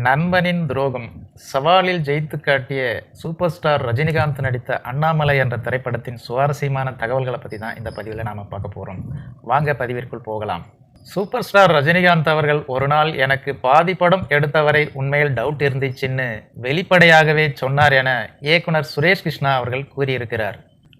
நண்பனின் துரோகம். சவாலில் ஜெயித்து காட்டிய சூப்பர் ஸ்டார் ரஜினிகாந்த் நடித்த அண்ணாமலை என்ற திரைப்படத்தின் சுவாரஸ்யமான தகவல்களை பற்றி தான் இந்த பதிவில் நாம் பார்க்க போகிறோம் வாங்க பதிவிற்குள் போகலாம். சூப்பர் ஸ்டார் ரஜினிகாந்த் அவர்கள் ஒரு நாள் எனக்கு பாதி படம் எடுத்தவரை உண்மையில் டவுட் இருந்துச்சுன்னு வெளிப்படையாகவே சொன்னார் என இயக்குனர் சுரேஷ் கிருஷ்ணா அவர்கள் கூறியிருக்கிறார்.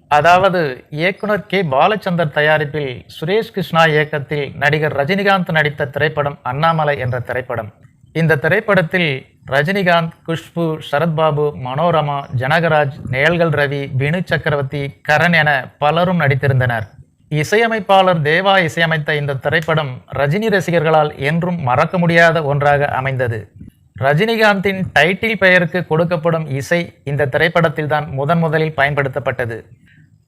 அதாவது இயக்குனர் கே. பாலச்சந்தர் தயாரிப்பில் சுரேஷ் கிருஷ்ணா இயக்கத்தில் நடிகர் ரஜினிகாந்த் நடித்த திரைப்படம் அண்ணாமலை என்ற திரைப்படம். இந்த திரைப்படத்தில் ரஜினிகாந்த் குஷ்பு சரத்பாபு மனோரமா ஜனகராஜ் நேல்கள் ரவி வினு சக்கரவர்த்தி கரண் என பலரும் நடித்திருந்தனர். இசையமைப்பாளர் தேவா இசையமைத்த இந்த திரைப்படம் ரஜினி ரசிகர்களால் என்றும் மறக்க முடியாத ஒன்றாக அமைந்தது. ரஜினிகாந்தின் டைட்டில் பெயருக்கு கொடுக்கப்படும் இசை இந்த திரைப்படத்தில் தான் முதன் முதலில் பயன்படுத்தப்பட்டது.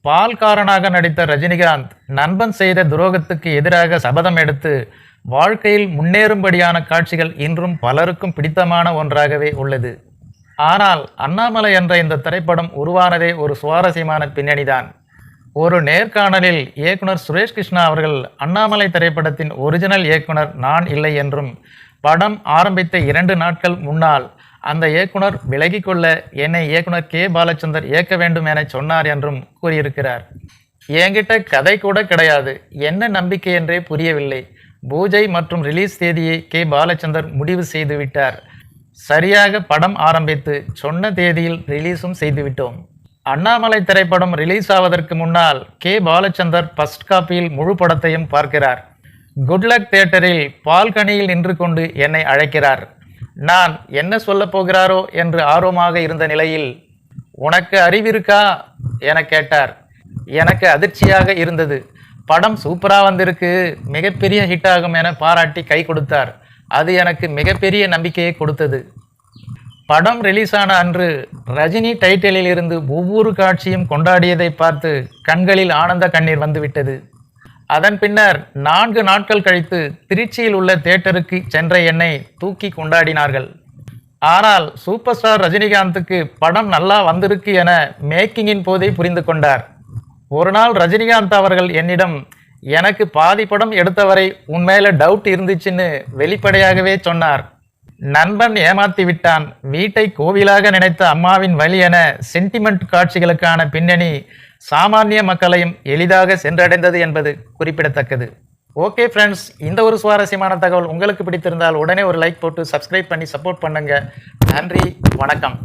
பால்காரனாக நடித்த ரஜினிகாந்த் நண்பன் செய்த துரோகத்துக்கு எதிராக சபதம் எடுத்து வாழ்க்கையில் முன்னேறும்படியான காட்சிகள் இன்றும் பலருக்கும் பிடித்தமான ஒன்றாகவே உள்ளது. ஆனால் அண்ணாமலை என்ற இந்த திரைப்படம் உருவானதே ஒரு சுவாரஸ்யமான பின்னணிதான். ஒரு நேர்காணலில் இயக்குனர் சுரேஷ் கிருஷ்ணா அவர்கள் அண்ணாமலை திரைப்படத்தின் ஒரிஜினல் இயக்குனர் நான் இல்லை என்றும் படம் ஆரம்பித்த இரண்டு நாட்கள் முன்னால் அந்த இயக்குனர் விலகிக் கொள்ள என்னை இயக்குனர் கே. பாலச்சந்தர் இயக்க வேண்டும் என சொன்னார் என்றும் கூறியிருக்கிறார். என்கிட்ட கதை கூட கிடையாது. என்ன நம்பிக்கை என்றே புரியவில்லை. பூஜை மற்றும் ரிலீஸ் தேதியை கே. பாலச்சந்தர் முடிவு செய்துவிட்டார். சரியாக படம் ஆரம்பித்து சொன்ன தேதியில் ரிலீஸும் செய்துவிட்டோம். அண்ணாமலை திரைப்படம் ரிலீஸ் ஆவதற்கு முன்னால் கே. பாலச்சந்தர் ஃபர்ஸ்ட் காப்பியில் முழு படத்தையும் பார்க்கிறார். குட்லக் தியேட்டரில் பால்கனியில் நின்று கொண்டு என்னை அழைக்கிறார். நான் என்ன சொல்லப் போகிறாரோ என்று ஆர்வமாக இருந்த நிலையில் உனக்கு அறிவிருக்கா என கேட்டார். எனக்கு அதிர்ச்சியாக இருந்தது. படம் சூப்பராக வந்திருக்கு. மிகப்பெரிய ஹிட் ஆகும் என பாராட்டி கை கொடுத்தார். அது எனக்கு மிகப்பெரிய நம்பிக்கையை கொடுத்தது. படம் ரிலீஸ் ஆன அன்று ரஜினி டைட்டிலில் இருந்து ஒவ்வொரு காட்சியும் கொண்டாடியதை பார்த்து கண்களில் ஆனந்த கண்ணீர் வந்துவிட்டது. அதன் பின்னர் நான்கு நாட்கள் கழித்து திருச்சியில் உள்ள தியேட்டருக்கு சென்ற என்னை தூக்கி கொண்டாடினார்கள். ஆனால் சூப்பர் ஸ்டார் ரஜினிகாந்துக்கு படம் நல்லா வந்திருக்கு என மேக்கிங்கின் போதே புரிந்து கொண்டார். ஒரு நாள் ரஜினிகாந்த் அவர்கள் என்னிடம் எனக்கு பாதி படம் எடுத்தவரை உண்மையில டவுட் இருந்துச்சுன்னு வெளிப்படையாகவே சொன்னார். நண்பன் ஏமாத்தி விட்டான். வீட்டை கோவிலாக நினைத்த அம்மாவின் வழி என சென்டிமெண்ட் காட்சிகளுக்கான பின்னணி சாமானிய மக்களையும் எளிதாக சென்றடைந்தது என்பது குறிப்பிடத்தக்கது. ஓகே ஃப்ரெண்ட்ஸ் இந்த ஒரு சுவாரஸ்யமான தகவல் உங்களுக்கு பிடித்திருந்தால் உடனே ஒரு லைக் போட்டு சப்ஸ்கிரைப் பண்ணி சப்போர்ட் பண்ணுங்க. நன்றி வணக்கம்.